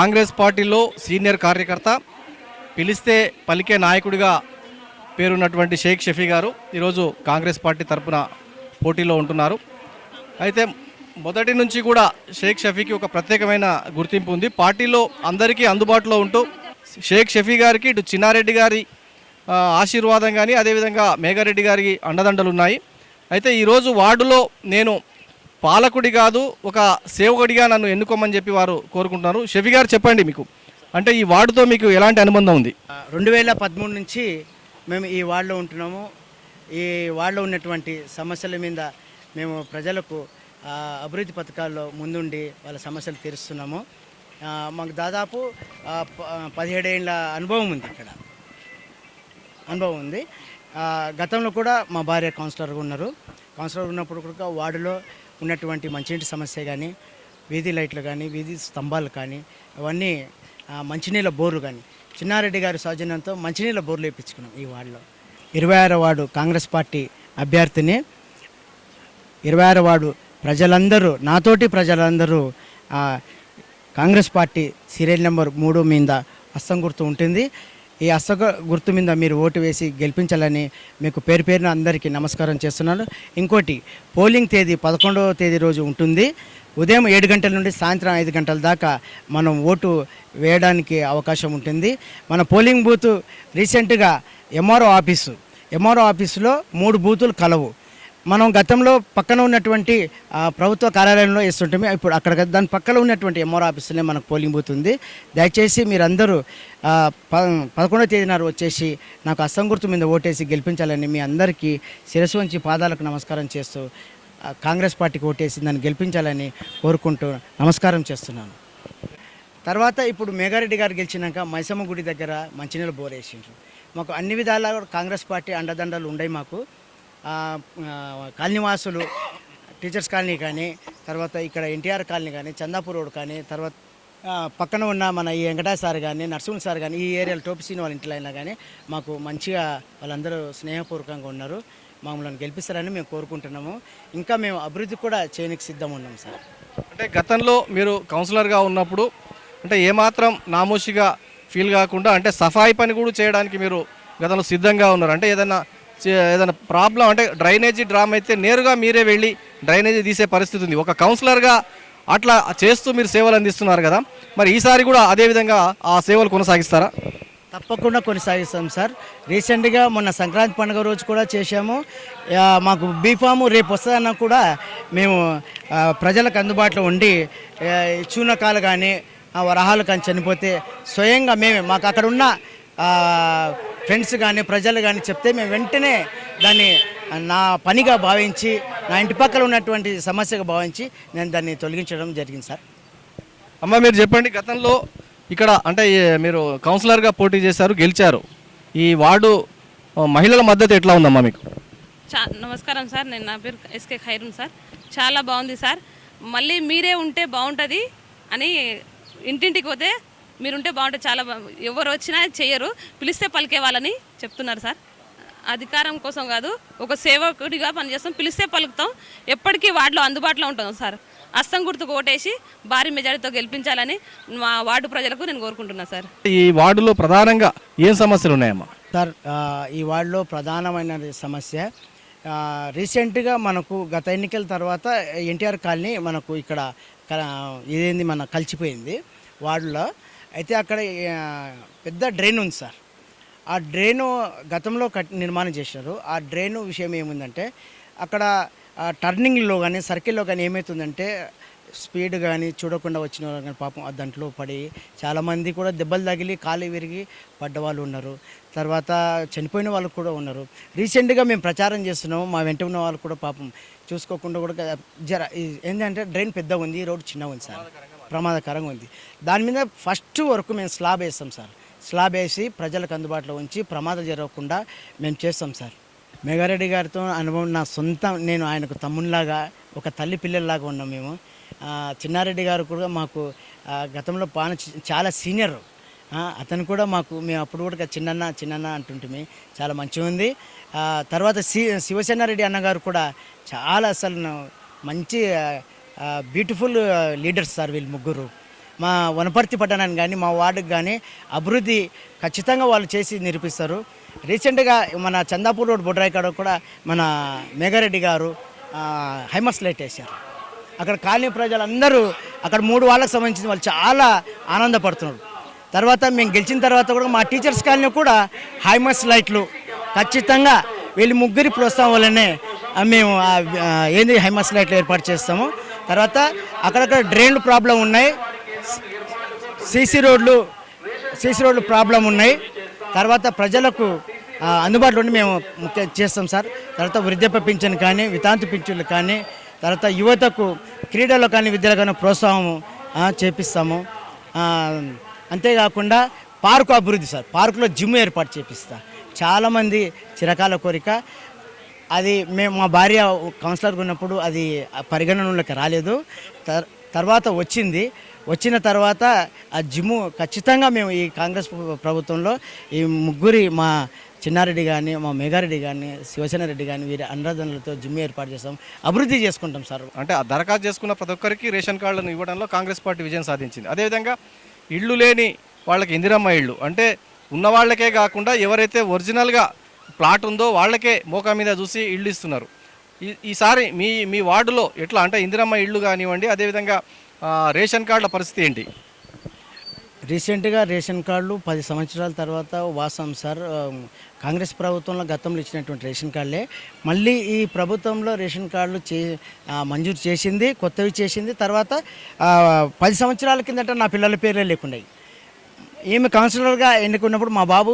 కాంగ్రెస్ పార్టీలో సీనియర్ కార్యకర్త పిలిస్తే పలికే నాయకుడిగా పేరున్నటువంటి షేక్ షఫీ గారు ఈరోజు కాంగ్రెస్ పార్టీ తరపున పోటీలో ఉంటున్నారు. అయితే మొదటి నుంచి కూడా షేక్ షఫీకి ఒక ప్రత్యేకమైన గుర్తింపు ఉంది. పార్టీలో అందరికీ అందుబాటులో ఉంటూ షేక్ షఫీ గారికి ఇటు చిన్నారెడ్డి గారి ఆశీర్వాదం కానీ అదేవిధంగా మేఘారెడ్డి గారికి అండదండలు ఉన్నాయి. అయితే ఈరోజు వార్డులో నేను పాలకుడి కాదు ఒక సేవకుడిగా నన్ను ఎన్నుకోమని చెప్పి వారు కోరుకుంటున్నారు. షఫీ గారు చెప్పండి మీకు. అంటే ఈ వార్డుతో మీకు ఎలాంటి అనుబంధం ఉంది? రెండు వేల పదమూడు నుంచి మేము ఈ వార్డులో ఉంటున్నాము. ఈ వార్డులో ఉన్నటువంటి సమస్యల మీద మేము ప్రజలకు అభివృద్ధి పథకాల్లో ముందుండి వాళ్ళ సమస్యలు తీరుస్తున్నాము. మాకు దాదాపు ప- పదిహేడేళ్ళ అనుభవం ఉంది ఇక్కడ. అనుభవం ఉంది. గతంలో కూడా మా భార్య కౌన్సిలర్గా ఉన్నారు. కౌన్సిలర్ ఉన్నప్పుడు కూడా వార్డులో ఉన్నటువంటి మంచినీటి సమస్య కానీ వీధి లైట్లు కానీ వీధి స్తంభాలు కానీ అవన్నీ మంచినీళ్ళ బోర్లు కానీ చిన్నారెడ్డి గారి సౌజన్యంతో మంచినీళ్ళ బోర్లు వేయించుకున్నాం ఈ వార్డులో. ఇరవై ఆరో వార్డు కాంగ్రెస్ పార్టీ అభ్యర్థిని ఇరవై ఆరో వార్డు ప్రజలందరూ నాతోటి ప్రజలందరూ కాంగ్రెస్ పార్టీ సీరియల్ నెంబర్ మూడు మీద హస్తం గుర్తు ఉంటుంది. ఈ అశోక గుర్తు మీద మీరు ఓటు వేసి గెలిపించాలని మీకు పేరు పేరున అందరికీ నమస్కారం చేస్తున్నాను. ఇంకోటి పోలింగ్ తేదీ పదకొండవ తేదీ రోజు ఉంటుంది. ఉదయం ఏడు గంటల నుండి సాయంత్రం ఐదు గంటల దాకా మనం ఓటు వేయడానికి అవకాశం ఉంటుంది. మన పోలింగ్ బూత్ రీసెంట్గా ఎంఆర్ఓ ఆఫీసు. ఎంఆర్ఓ ఆఫీసులో మూడు బూతులు కలవు. మనం గతంలో పక్కన ఉన్నటువంటి ప్రభుత్వ కార్యాలయంలో వేస్తుంటాము ఇప్పుడు అక్కడ దాని పక్కన ఉన్నటువంటి ఎంఆర్ ఆఫీసులోనే మనకు పోలింగ్ బూత్ ఉంది దయచేసి మీరందరూ ఆ, పదకొండవ తేదీ వచ్చేసి నాకు అస్సం గుర్తు మీద ఓటేసి గెలిపించాలని మీ అందరికీ శిరస్సు వంచి పాదాలకు నమస్కారం చేస్తూ కాంగ్రెస్ పార్టీకి ఓటేసి దాన్ని గెలిపించాలని కోరుకుంటూ నమస్కారం చేస్తున్నాను. తర్వాత ఇప్పుడు మేఘారెడ్డి గారు గెలిచినాక మైసమ్మ గుడి దగ్గర మంచినీళ్ళు బోరేసిండ్రు. మాకు అన్ని విధాలా కాంగ్రెస్ పార్టీ అండదండలు ఉండయి మాకు. కాలనీవాసులు టీచర్స్ కాలనీ కానీ తర్వాత ఇక్కడ ఎన్టీఆర్ కాలనీ కానీ చందాపూర్ రోడ్ కానీ తర్వాత పక్కన ఉన్న మన ఈ వెంకటేశ్వర సార్ కానీ నరసింహ సార్ కానీ ఈ ఏరియాలో టోపిసీని వాళ్ళ ఇంట్లో అయినా కానీ మాకు మంచిగా వాళ్ళందరూ స్నేహపూర్వకంగా ఉన్నారు. మమ్మల్ని గెలిపిస్తారని మేము కోరుకుంటున్నాము. ఇంకా మేము అభివృద్ధి కూడా చేయడానికి సిద్ధం ఉన్నాం సార్. అంటే గతంలో మీరు కౌన్సిలర్గా ఉన్నప్పుడు అంటే ఏమాత్రం నామోషిగా ఫీల్ కాకుండా అంటే సఫాయి పని కూడా చేయడానికి మీరు గతంలో సిద్ధంగా ఉన్నారు. అంటే ఏదైనా ఏదైనా ప్రాబ్లం అంటే డ్రైనేజీ డ్రామ్ అయితే నేరుగా మీరే వెళ్ళి డ్రైనేజీ తీసే పరిస్థితి ఉంది. ఒక కౌన్సిలర్గా అట్లా చేస్తూ మీరు సేవలు అందిస్తున్నారు కదా మరి ఈసారి కూడా అదే విధంగా ఆ సేవలు కొనసాగిస్తారా? తప్పకుండా కొనసాగిస్తాం సార్. రీసెంట్గా మొన్న సంక్రాంతి పండుగ రోజు కూడా చేశాము. మాకు బీఫాము రేపు వస్తుందన్నా కూడా మేము ప్రజలకు అందుబాటులో ఉండి చూనకాలు కానీ ఆ, వరహాలు కానీ చనిపోతే స్వయంగా మేమే మాకు అక్కడ ఉన్న ఫ్రెండ్స్ కానీ ప్రజలు కానీ చెప్తే మేము వెంటనే దాన్ని నా పనిగా భావించి నా ఇంటి పక్కల ఉన్నటువంటి సమస్యగా భావించి నేను దాన్ని తొలగించడం జరిగింది సార్. అమ్మ మీరు చెప్పండి గతంలో ఇక్కడ అంటే మీరు కౌన్సిలర్గా పోటీ చేశారు గెలిచారు. ఈ వార్డు మహిళల మద్దతు ఎట్లా ఉందమ్మా మీకు? చా నమస్కారం సార్ నేను నా పేరు ఎస్కే ఖైరున్ సార్. చాలా బాగుంది సార్. మళ్ళీ మీరే ఉంటే బాగుంటుంది అని ఇంటింటికి పోతే మీరు ఉంటే బాగుంటుంది చాలా ఎవరు వచ్చినా చెయ్యరు. పిలిస్తే పలికే వాళ్ళని చెప్తున్నారు సార్. అధికారం కోసం కాదు ఒక సేవకుడిగా పనిచేస్తాం పిలిస్తే పలుకుతాం. ఎప్పటికీ వార్డులో అందుబాటులో ఉంటాం సార్. అస్తం గుర్తుకు ఓటేసి భారీ మెజారిటీతో గెలిపించాలని మా వార్డు ప్రజలకు నేను కోరుకుంటున్నాను సార్. ఈ వార్డులో ప్రధానంగా ఏం సమస్యలు ఉన్నాయమ్మా? సార్ ఈ వార్డులో ప్రధానమైన సమస్య ఆ, రీసెంట్గా మనకు గత ఎన్నికల తర్వాత ఎన్టీఆర్ కాలనీ మనకు ఇక్కడ క- ఇదేంది మన కలిసిపోయింది. వార్డులో అయితే అక్కడ పెద్ద డ్రైన్ ఉంది సార్. ఆ డ్రైను గతంలో కట్ నిర్మాణం చేశారు. ఆ డ్రైన్ విషయం ఏముందంటే అక్కడ ఆ టర్నింగ్లో కానీ సర్కిల్లో కానీ ఏమవుతుందంటే స్పీడ్ కానీ చూడకుండా వచ్చిన వాళ్ళు కానీ పాపం ఆ దాంట్లో పడి చాలామంది కూడా దెబ్బలు తగిలి కాలు విరిగి పడ్డ వాళ్ళు ఉన్నారు. తర్వాత చనిపోయిన వాళ్ళు కూడా ఉన్నారు. రీసెంట్గా మేము ప్రచారం చేస్తున్నాము మా వెంట ఉన్న వాళ్ళు కూడా పాపం చూసుకోకుండా కూడా జర ఏంటంటే డ్రైన్ పెద్దగా ఉంది రోడ్ చిన్నగా ఉంది సార్. ప్రమాదకరంగా ఉంది. దాని మీద ఫస్ట్ వరకు మేము స్లాబ్ వేస్తాం సార్. స్లాబ్ వేసి ప్రజలకు అందుబాటులో ఉంచి ప్రమాదం జరగకుండా మేము చేస్తాం సార్. మెగారెడ్డి గారితో అనుభవం నా సొంత నేను ఆయనకు తమ్మునిలాగా ఒక తల్లి పిల్లల్లాగా ఉన్నాం మేము. చిన్నారెడ్డి గారు కూడా మాకు గతంలో పాన చాలా సీనియర్. అతను కూడా మాకు మేము అప్పుడు కూడా చిన్నన్న చిన్నన్న అంటుంటిమి. చాలా మంచిగా ఉంది. తర్వాత సి శివసేనారెడ్డి అన్నగారు కూడా చాలా అసలు మంచి బ్యూటిఫుల్ లీడర్స్ సార్ వీళ్ళు ముగ్గురు. మా వనపర్తి పట్టణానికి కానీ మా వార్డుకి కానీ అభివృద్ధి ఖచ్చితంగా వాళ్ళు చేసి నిరూపిస్తారు. రీసెంట్గా మన చందాపూర్ రోడ్ బొడ్రాయి కాడ కూడా మన మేఘారెడ్డి గారు హైమస్ హైమర్స్ లైట్ వేశారు. అక్కడ కాలనీ ప్రజలందరూ అక్కడ మూడు వాళ్ళకి సంబంధించిన వాళ్ళు చాలా ఆనందపడుతున్నారు. తర్వాత మేము గెలిచిన తర్వాత కూడా మా టీచర్స్ కాలనీ కూడా హైమర్స్ లైట్లు. ఖచ్చితంగా వీళ్ళు ముగ్గురి ప్రోత్సాహం వల్లనే మేము ఏంది హైమస్ లైట్లు ఏర్పాటు చేస్తాము. తర్వాత అక్కడక్కడ డ్రైన్లు ప్రాబ్లం ఉన్నాయి. సీసీ రోడ్లు సీసీ రోడ్లు ప్రాబ్లం ఉన్నాయి. తర్వాత ప్రజలకు అందుబాటులో ఉండి మేము ముఖ్య చేస్తాం సార్. తర్వాత వృద్ధాప్య పింఛన్ కానీ వితాంతి పింఛన్లు కానీ తర్వాత యువతకు క్రీడల్లో కానీ విద్యలో కానీ ప్రోత్సాహం చేపిస్తాము. అంతేకాకుండా పార్కు అభివృద్ధి సార్. పార్కులో జిమ్ ఏర్పాటు చేపిస్తా. చాలామంది చిరకాల కోరిక. అది మేము మా భార్య కౌన్సిలర్గా ఉన్నప్పుడు అది పరిగణనలోకి రాలేదు. తర్వాత వచ్చింది. వచ్చిన తర్వాత ఆ జిమ్ము ఖచ్చితంగా మేము ఈ కాంగ్రెస్ ప్రభుత్వంలో ఈ ముగ్గురి మా చిన్నారెడ్డి కానీ మా మేఘారెడ్డి కానీ శివసేన రెడ్డి కానీ వీరి అనురాధనలతో జిమ్ ఏర్పాటు చేస్తాం అభివృద్ధి చేసుకుంటాం సార్. అంటే ఆ దరఖాస్తు చేసుకున్న ప్రతి ఒక్కరికి రేషన్ కార్డులను ఇవ్వడంలో కాంగ్రెస్ పార్టీ విజయం సాధించింది. అదేవిధంగా ఇళ్ళు లేని వాళ్ళకి ఇందిరమ్మ ఇళ్ళు అంటే ఉన్న వాళ్ళకే కాకుండా ఎవరైతే ఒరిజినల్గా ప్లాట్ ఉందో వాళ్ళకే మోకా మీద చూసి ఇళ్ళు ఇస్తున్నారు. ఈ ఈసారి మీ మీ వార్డులో ఎట్లా? అంటే ఇందిరమ్మ ఇళ్ళు కానివ్వండి అదేవిధంగా రేషన్ కార్డుల పరిస్థితి ఏంటి? రీసెంట్గా రేషన్ కార్డులు పది సంవత్సరాల తర్వాత వాసం సార్ కాంగ్రెస్ ప్రభుత్వంలో గతంలో ఇచ్చినటువంటి రేషన్ కార్డులే. మళ్ళీ ఈ ప్రభుత్వంలో రేషన్ కార్డులు చే మంజూరు చేసింది కొత్తవి చేసింది. తర్వాత పది సంవత్సరాల కిందట నా పిల్లల పేర్లే లేకున్నాయి ఈమె కౌన్సిలర్గా ఎన్నుకున్నప్పుడు మా బాబు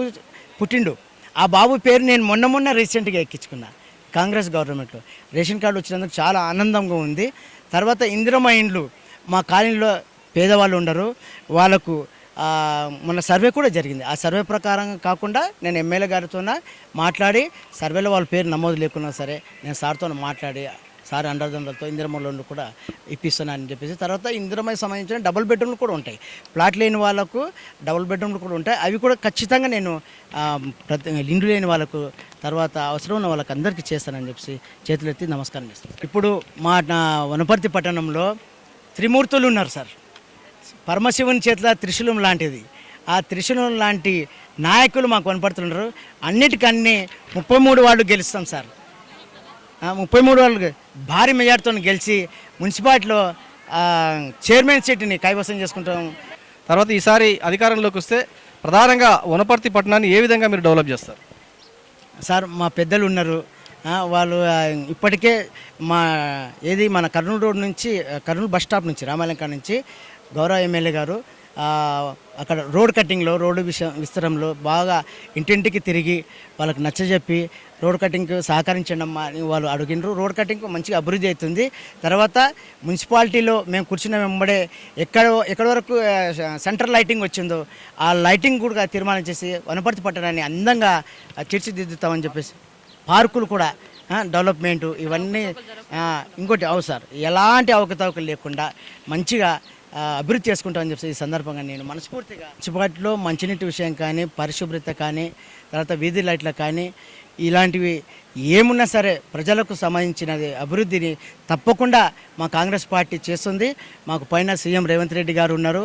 పుట్టిండు. ఆ బాబు పేరు నేను మొన్న మొన్న రీసెంట్గా ఎక్కించుకున్నా. కాంగ్రెస్ గవర్నమెంట్లో రేషన్ కార్డు వచ్చినందుకు చాలా ఆనందంగా ఉంది. తర్వాత ఇందిరమ్మ ఇండ్లు మా కాలనీలో పేదవాళ్ళు ఉండరు. వాళ్ళకు మన మొన్న సర్వే కూడా జరిగింది. ఆ సర్వే ప్రకారంగా కాకుండా నేను ఎమ్మెల్యే గారితో మాట్లాడి సర్వేలో వాళ్ళ పేరు నమోదు లేకున్నా సరే నేను సార్తో మాట్లాడి సార్ అండర్దండలతో ఇందిరమ్మ లోన్లు కూడా ఇప్పిస్తున్నానని చెప్పేసి తర్వాత ఇందిరమ్మకి సంబంధించిన డబుల్ బెడ్రూమ్లు కూడా ఉంటాయి. ప్లాట్ లేని వాళ్ళకు డబుల్ బెడ్రూమ్లు కూడా ఉంటాయి. అవి కూడా ఖచ్చితంగా నేను ప్రతి ఇండ్లు లేని వాళ్ళకు తర్వాత అవసరం ఉన్న వాళ్ళకి అందరికీ చేస్తానని చెప్పేసి చేతులెత్తి నమస్కారం చేస్తాను ఇప్పుడు మా నా వనపర్తి పట్టణంలో త్రిమూర్తులు ఉన్నారు సార్. పరమశివుని చేతిలో త్రిశూలం లాంటిది. ఆ త్రిశూలం లాంటి నాయకులు మాకు కనపడుతున్నారు అన్నిటికన్నీ ముప్పై మూడు వాళ్ళు గెలుస్తాం సార్. ముప్పై మూడు వాళ్ళు భారీ మెజార్టీతో గెలిచి మున్సిపాలిటీలో చైర్మన్ సీట్ని కైవసం చేసుకుంటాం. తర్వాత ఈసారి అధికారంలోకి వస్తే ప్రధానంగా వనపర్తి పట్టణాన్ని ఏ విధంగా మీరు డెవలప్ చేస్తారు? సార్ మా పెద్దలు ఉన్నారు. వాళ్ళు ఇప్పటికే మా ఏది మన కర్నూలు రోడ్ నుంచి కర్నూలు బస్ స్టాప్ నుంచి రామాలంక నుంచి గౌరవ ఎమ్మెల్యే గారు అక్కడ రోడ్ కటింగ్లో రోడ్డు విష విస్తరంలో బాగా ఇంటింటికి తిరిగి వాళ్ళకి నచ్చజెప్పి రోడ్ కటింగ్కి సహకరించండి అమ్మా అని వాళ్ళు అడిగినారు. రోడ్ కటింగ్ మంచిగా అభివృద్ధి అవుతుంది. తర్వాత మున్సిపాలిటీలో మేము కూర్చున్న వెంబడే ఎక్కడ ఎక్కడి వరకు సెంటర్ సెంట్రల్ లైటింగ్ వచ్చిందో ఆ లైటింగ్ కూడా తీర్మానం చేసి వనపర్తి పట్టణాన్ని అందంగా తీర్చిదిద్దుతామని చెప్పేసి పార్కులు కూడా డెవలప్మెంట్ ఇవన్నీ ఇంకోటి అవు సార్ ఎలాంటి అవకతవకలు లేకుండా మంచిగా అభివృద్ధి చేసుకుంటామని చెప్పి ఈ సందర్భంగా నేను మనస్ఫూర్తిగా మున్సిపాలిటీలో మంచినీటి విషయం కానీ పరిశుభ్రత కానీ తర్వాత వీధి లైట్ల కానీ ఇలాంటివి ఏమున్నా సరే ప్రజలకు సంబంధించినది అభివృద్ధిని తప్పకుండా మా కాంగ్రెస్ పార్టీ చేస్తుంది. మాకు పైన సీఎం రేవంత్ రెడ్డి గారు ఉన్నారు.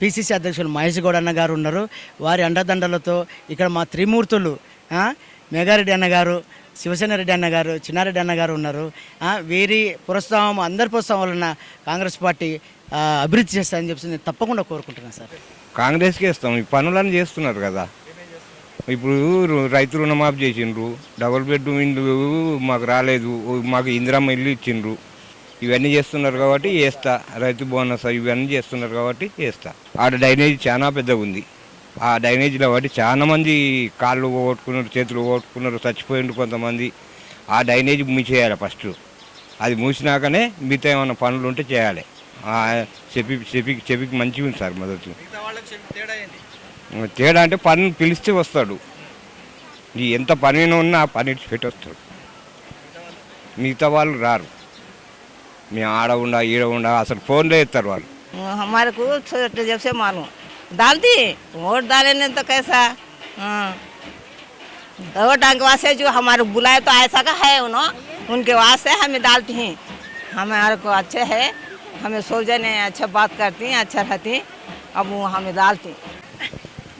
పిసిసి అధ్యక్షులు మహేష్ గౌడ్ అన్న గారు ఉన్నారు. వారి అండదండలతో ఇక్కడ మా త్రిమూర్తులు ఆ, మేఘారెడ్డి అన్న గారు శివసేన రెడ్డి అన్న గారు చిన్నారెడ్డి అన్న గారు ఉన్నారు. వీరి ప్రోత్సాహం అందరి ప్రోత్సాహం వలన కాంగ్రెస్ పార్టీ అభివృద్ధి అభివృద్ధి చేస్తారని చెప్పి నేను తప్పకుండా కోరుకుంటున్నాను సార్. కాంగ్రెస్కి ఇస్తాం. ఈ పనులను చేస్తున్నారు కదా. ఇప్పుడు రైతు రుణమాఫీ చేసిండ్రు. డబుల్ బెడ్రూమ్ ఇల్లు మాకు రాలేదు. మాకు ఇందిరమ్మ ఇల్లు ఇచ్చిండ్రు. ఇవన్నీ చేస్తున్నారు కాబట్టి వేస్తా రైతు బోనస్ ఇవన్నీ చేస్తున్నారు కాబట్టి వేస్తా ఆడ డైనేజ్ చాలా పెద్దగా ఉంది ఆ డ్రైనేజీలో పడి చాలామంది కాళ్ళు పోగొట్టుకున్నారు చేతులు పోగొట్టుకున్నారు చచ్చిపోయిండు కొంతమంది. ఆ డ్రైనేజీ మూసేయాలి ఫస్ట్. అది మూసినాకనే మిగతా ఏమైనా పనులు ఉంటే చేయాలి. చెప్పి చెప్పి చెప్పికి మంచిగా ఉంది సార్ మొదటి తేడా అంటే పని పిలిస్తే వస్తాడు. నీ ఎంత పని ఉన్నా ఆ పని పెట్టి వస్తాడు మిగతా వాళ్ళు? రారు. మేము ఆడ ఉండా ఈడ ఉండా అసలు ఫోన్లో ఎత్తారు వాళ్ళు. మనకు చెప్తే మాను. डाल दी वोट डाले नहीं तो कैसा हाँ वोट डाल के वास्ते जो हमारे बुलाए तो ऐसा का है उन्होंने उनके वास्ते हमें डालती हैं हमारे को अच्छे है हमें सब जने अच्छा बात करती हैं अच्छा रहती अब वो हमें डालती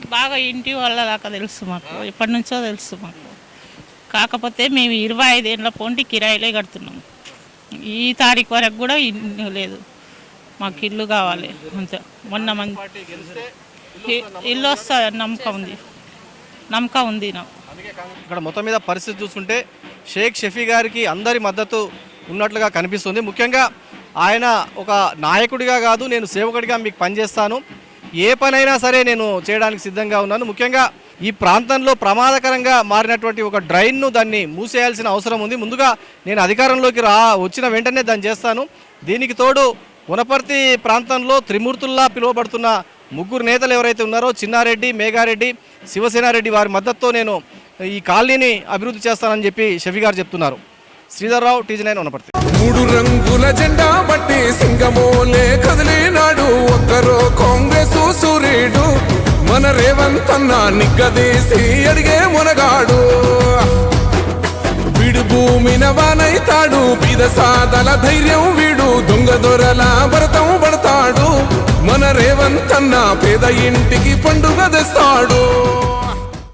బాగా ఇంటి వాళ్ళ దాకా తెలుసు మాకు ఎప్పటి నుంచో తెలుసు మాకు కాకపోతే మేము ఇరవై ఐదేళ్ళ పోంటి కిరాయిలే కడుతున్నాం ఈ తారీఖు వరకు కూడా ఇల్లు లేదు మాకు ఇల్లు కావాలి అంతే. మొన్న మంది ఇల్లు వస్తుంది నమ్మకం ఉంది. నమ్మకం ఉంది నాకు ఇక్కడ మొత్తం మీద పరిస్థితి చూసుకుంటే షేక్ షఫీ గారికి అందరి మద్దతు ఉన్నట్లుగా కనిపిస్తుంది. ముఖ్యంగా ఆయన ఒక నాయకుడిగా కాదు నేను సేవకుడిగా మీకు పనిచేస్తాను. ఏ పనైనా సరే నేను చేయడానికి సిద్ధంగా ఉన్నాను. ముఖ్యంగా ఈ ప్రాంతంలో ప్రమాదకరంగా మారినటువంటి ఒక డ్రైన్ను దాన్ని మూసేయాల్సిన అవసరం ఉంది. ముందుగా నేను అధికారంలోకి రా వచ్చిన వెంటనే దాన్ని చేస్తాను. దీనికి తోడు వనపర్తి ప్రాంతంలో త్రిమూర్తుల్లా పిలువబడుతున్న ముగ్గురు నేతలు ఎవరైతే ఉన్నారో చిన్నారెడ్డి మేఘారెడ్డి శివసేనారెడ్డి వారి మద్దతుతో నేను ఈ కాలనీని అభివృద్ధి చేస్తానని చెప్పి షఫీ గారు చెప్తున్నారు. Sridhar Rao TG nine Wanaparthy. మూడు రంగుల జెండా బట్టి సింగమోలే కదిలినాడు. ఒక్కరో కాంగ్రెస్ సూర్యుడు మన రేవంత్ అన్న నిగ్గదీసి అడిగే మునగాడు. విడు భూమిన బీద సాదల ధైర్యం వీడు. దొంగ దొరల భరతం పడతాడు. మన రేవంతన్న పేద ఇంటికి పండుగ తెస్తాడు.